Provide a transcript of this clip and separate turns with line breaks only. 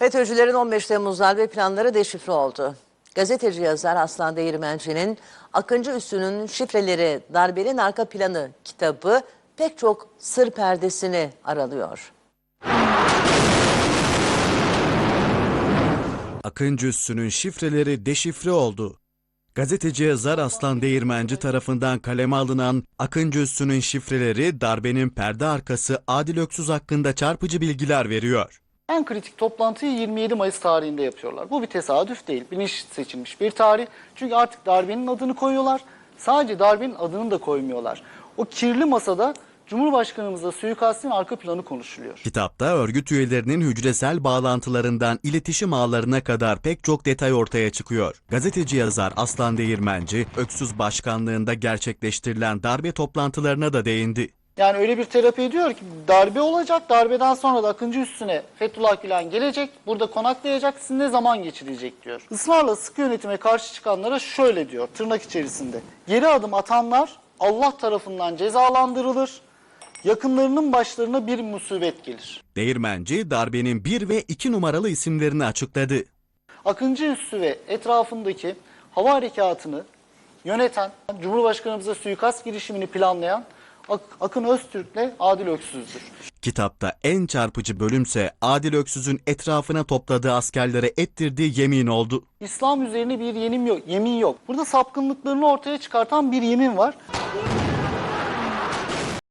FETÖ'cülerin 15 Temmuz darbe planları deşifre oldu. Gazeteci yazar Aslan Değirmenci'nin Akıncı Üssü'nün şifreleri darbenin arka planı kitabı pek çok sır perdesini aralıyor.
Akıncı Üssü'nün şifreleri deşifre oldu. Gazeteci yazar Aslan Değirmenci tarafından kaleme alınan Akıncı Üssü'nün şifreleri darbenin perde arkası Adil Öksüz hakkında çarpıcı bilgiler veriyor.
En kritik toplantıyı 27 Mayıs tarihinde yapıyorlar. Bu bir tesadüf değil. Bilinç seçilmiş bir tarih. Çünkü artık darbenin adını koyuyorlar. Sadece darbenin adını da koymuyorlar. O kirli masada Cumhurbaşkanımızla suikastin arka planı konuşuluyor.
Kitapta örgüt üyelerinin hücresel bağlantılarından iletişim ağlarına kadar pek çok detay ortaya çıkıyor. Gazeteci yazar Aslan Değirmenci, Öksüz başkanlığında gerçekleştirilen darbe toplantılarına da değindi.
Yani öyle bir terapi ediyor ki darbe olacak. Darbeden sonra da Akıncı üstüne Fethullah Gülen gelecek. Burada konaklayacak. Sizinle zaman geçirecek diyor. Israrla sıkı yönetime karşı çıkanlara şöyle diyor tırnak içerisinde. Geri adım atanlar Allah tarafından cezalandırılır. Yakınlarının başlarına bir musibet gelir.
Değirmenci, darbenin 1 ve 2 numaralı isimlerini açıkladı.
Akıncı üssü ve etrafındaki hava harekatını yöneten, Cumhurbaşkanımıza suikast girişimini planlayan Ak- Akın Öztürk'le Adil Öksüz'dür.
Kitapta en çarpıcı bölümse Adil Öksüz'ün etrafına topladığı askerlere ettirdiği yemin oldu.
İslam üzerine bir yemin yok, yemin yok. Burada sapkınlıklarını ortaya çıkartan bir yemin var.